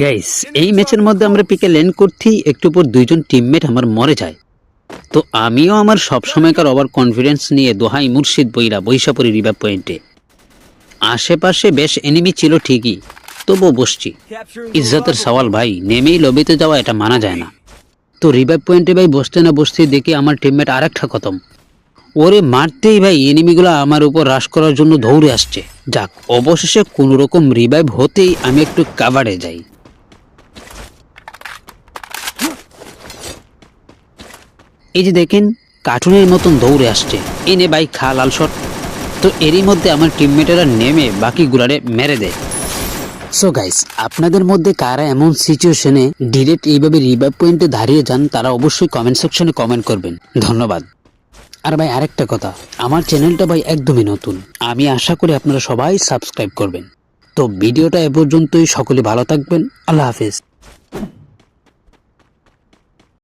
Guys এই ম্যাচের মধ্যে আমরা পিকে ল্যান্ড করছি, একটু পর দুইজন টিমমেট আমার মরে যায়। তো আমিও আমার সবসময়কার ওভার কনফিডেন্স নিয়ে দোহাই মুর্শিদ বইরা, বৈশাপুরি রিভার পয়েন্টে আশেপাশে বেশ এনিমি ছিল ঠিকই, তবুও বসছি। ইজ্জতের সওয়াল ভাই, নেমেই লবিতে যাওয়া এটা মানা যায় না। তো রিভাইভ পয়েন্টে ভাই বসতে না বসতে দেখি আমার টিমমেট আরেকটা খতম। ওরে মারতেই ভাই এনিমিগুলো আমার উপর হ্রাস করার জন্য দৌড়ে আসছে। যাক, অবশেষে কোনো রকম রিভাইভ হতেই আমি একটু কাভারে যাই। এই যে দেখেন, কার্টুনের মতন দৌড়ে আসছে। এনে ভাই, খা লাল শট। তো এরই মধ্যে আমার টিমমেটেরা নেমে বাকিগুলারে মেরে দেয়। সো গাইস আপনাদের মধ্যে কারা এমন সিচুয়েশনে ডিরেক্ট এইভাবে রিভাইভ পয়েন্টে দাঁড়িয়ে যান, তারা অবশ্যই কমেন্ট সেকশনে কমেন্ট করবেন। ধন্যবাদ। আর ভাই, আরেকটা কথা, আমার চ্যানেলটা ভাই একদমই নতুন। আমি আশা করি আপনারা সবাই সাবস্ক্রাইব করবেন। তো ভিডিওটা এ পর্যন্তই, সকলে ভালো থাকবেন। আল্লাহ হাফিজ।